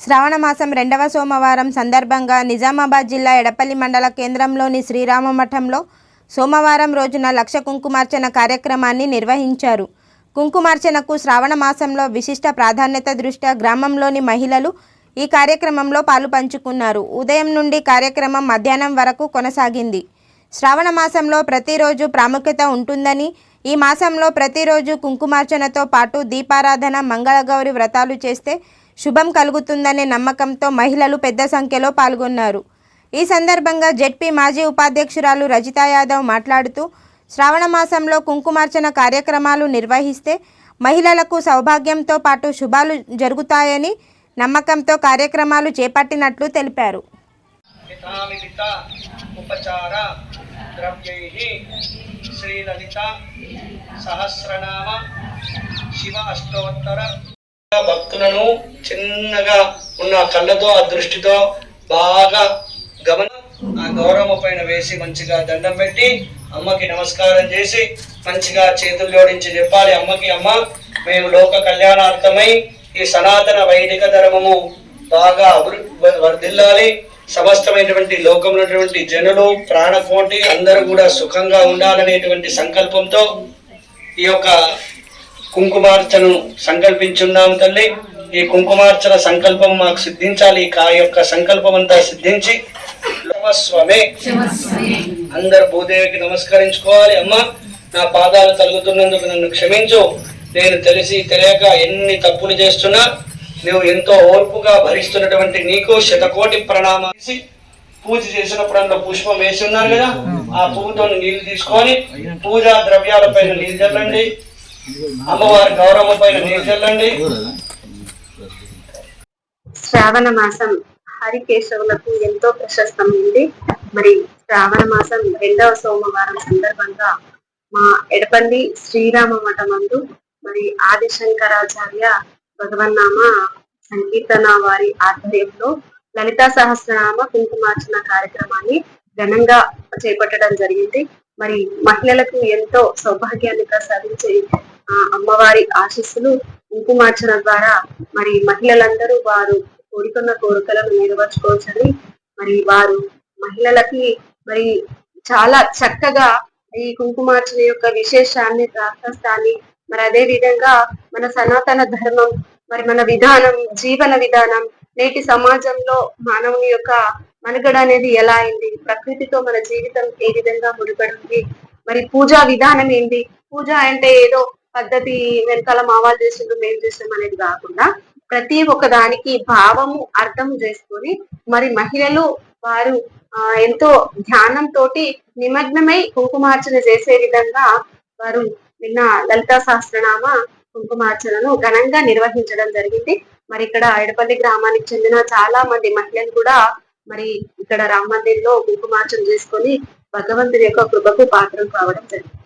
శ్రావణ మాసం రెండవ సోమవారం సందర్భంగా నిజామాబాద్ జిల్లా ఎడపల్లి మండల కేంద్రంలోని శ్రీరామ మఠంలో సోమవారం రోజున లక్ష కుంకుమార్చన కార్యక్రమాన్ని నిర్వహించారు. కుంకుమార్చనకు శ్రావణ మాసంలో విశిష్ట ప్రాధాన్యత దృష్ట్యా గ్రామంలోని మహిళలు ఈ కార్యక్రమంలో పాలు పంచుకున్నారు. ఉదయం నుండి కార్యక్రమం మధ్యాహ్నం వరకు కొనసాగింది. శ్రావణ మాసంలో ప్రతిరోజు ప్రాముఖ్యత ఉంటుందని ఈ మాసంలో ప్రతిరోజు కుంకుమార్చనతో పాటు దీపారాధన మంగళగౌరి వ్రతాలు చేస్తే శుభం కలుగుతుందనే నమ్మకంతో మహిళలు పెద్ద సంఖ్యలో పాల్గొన్నారు. ఈ సందర్భంగా జెడ్పీ మాజీ ఉపాధ్యక్షురాలు రజితా యాదవ్ మాట్లాడుతూ శ్రావణ మాసంలో కుంకుమార్చన కార్యక్రమాలు నిర్వహిస్తే మహిళలకు సౌభాగ్యంతో పాటు శుభాలు జరుగుతాయని నమ్మకంతో కార్యక్రమాలు చేపట్టినట్లు తెలిపారు. సహస్రనామ శివ అష్టోత్తర భక్తులను చిన్నగా ఉన్న కళ్ళతో ఆ దృష్టితో బాగా గమన ఆ గౌరవ పైన వేసి మంచిగా దండం పెట్టి అమ్మకి నమస్కారం చేసి మంచిగా చేతులు జోడించి చెప్పాలి అమ్మకి అమ్మ మేము లోక కళ్యాణార్థమై ఈ సనాతన వైదిక ధర్మము బాగా అభివృద్ధి వర్ధిల్లాలి. సమస్తమైనటువంటి లోకంలో ఉన్నటువంటి జనులు ప్రాణకోటి అందరూ కూడా సుఖంగా ఉండాలనేటువంటి సంకల్పంతో ఈ యొక్క కుంకుమార్చను సంకల్పించున్నాం తల్లి. ఈ కుంకుమార్చన సంకల్పం మాకు సిద్ధించాలి. ఆ యొక్క సంకల్పం అంతా సిద్ధించి స్వమే అందరు భూదేవికి నమస్కరించుకోవాలి. అమ్మ నా పాదాలు తలుగుతున్నందుకు నన్ను క్షమించు. నేను తెలిసి తెలియక ఎన్ని తప్పులు చేస్తున్నా నువ్వు ఎంతో ఓర్పుగా భరిస్తున్నటువంటి నీకు శతకోటి ప్రణామాలు చేసి పూజ చేసినప్పుడు అందులో పుష్పం వేసి ఉన్నారు కదా ఆ పువ్వుతో నీళ్ళు తీసుకొని పూజా ద్రవ్యాల పైన నీళ్ళు చల్లండి. అమ్మవారి గౌరవం పైన నీళ్ళు చల్లండి. శ్రావణ మాసం హరికేశవులకు ఎంతో ప్రశస్తమైంది. మరి శ్రావణ మాసం రెండవ సోమవారం సందర్భంగా మా ఎడపల్లి శ్రీరామ మఠమందు మరి ఆదిశంకరాచార్య భగవన్నామ సంకీర్తన వారి ఆధ్వర్యంలో లలితా సహస్రనామ కుంకుమార్చన కార్యక్రమాన్ని ఘనంగా చేపట్టడం జరిగింది. మరి మహిళలకు ఎంతో సౌభాగ్యాన్ని ప్రసాదించే అమ్మవారి ఆశీస్సులు కుంకుమార్చన ద్వారా మరి మహిళలందరూ వారు కోరుకున్న కోరికలను నెరవేర్చుకోవచ్చని మరి వారు మహిళలకి మరి చాలా చక్కగా ఈ కుంకుమార్చన యొక్క విశేషాన్ని ప్రాశస్తాన్ని మరి అదే విధంగా మన సనాతన ధర్మం మరి మన విధానం జీవన విధానం నేటి సమాజంలో మానవుని యొక్క మనుగడ అనేది ఎలా అయింది ప్రకృతితో మన జీవితం ఏ విధంగా ముడిపడింది మరి పూజా విధానం ఏంటి పూజ అంటే ఏదో పద్ధతి వెనకాల మావాలు చేసిండ్రు మేము చేసాం అనేది కాకుండా ప్రతి ఒక్క దానికి భావము అర్థం చేసుకొని మరి మహిళలు వారు ఆ, ఎంతో ధ్యానం తోటి నిమగ్నమై కుంకుమార్చన చేసే విధంగా వారు నిన్న లలితా సహస్రనామ కుంకుమార్చనను ఘనంగా నిర్వహించడం జరిగింది. మరి ఇక్కడ ఎడపల్లి గ్రామానికి చెందిన చాలా మంది మహిళలు కూడా మరి ఇక్కడ రామ మందిర్లో కుంకుమార్చన చేసుకొని భగవంతుడి యొక్క కృపకు పాత్రం కావడం జరిగింది.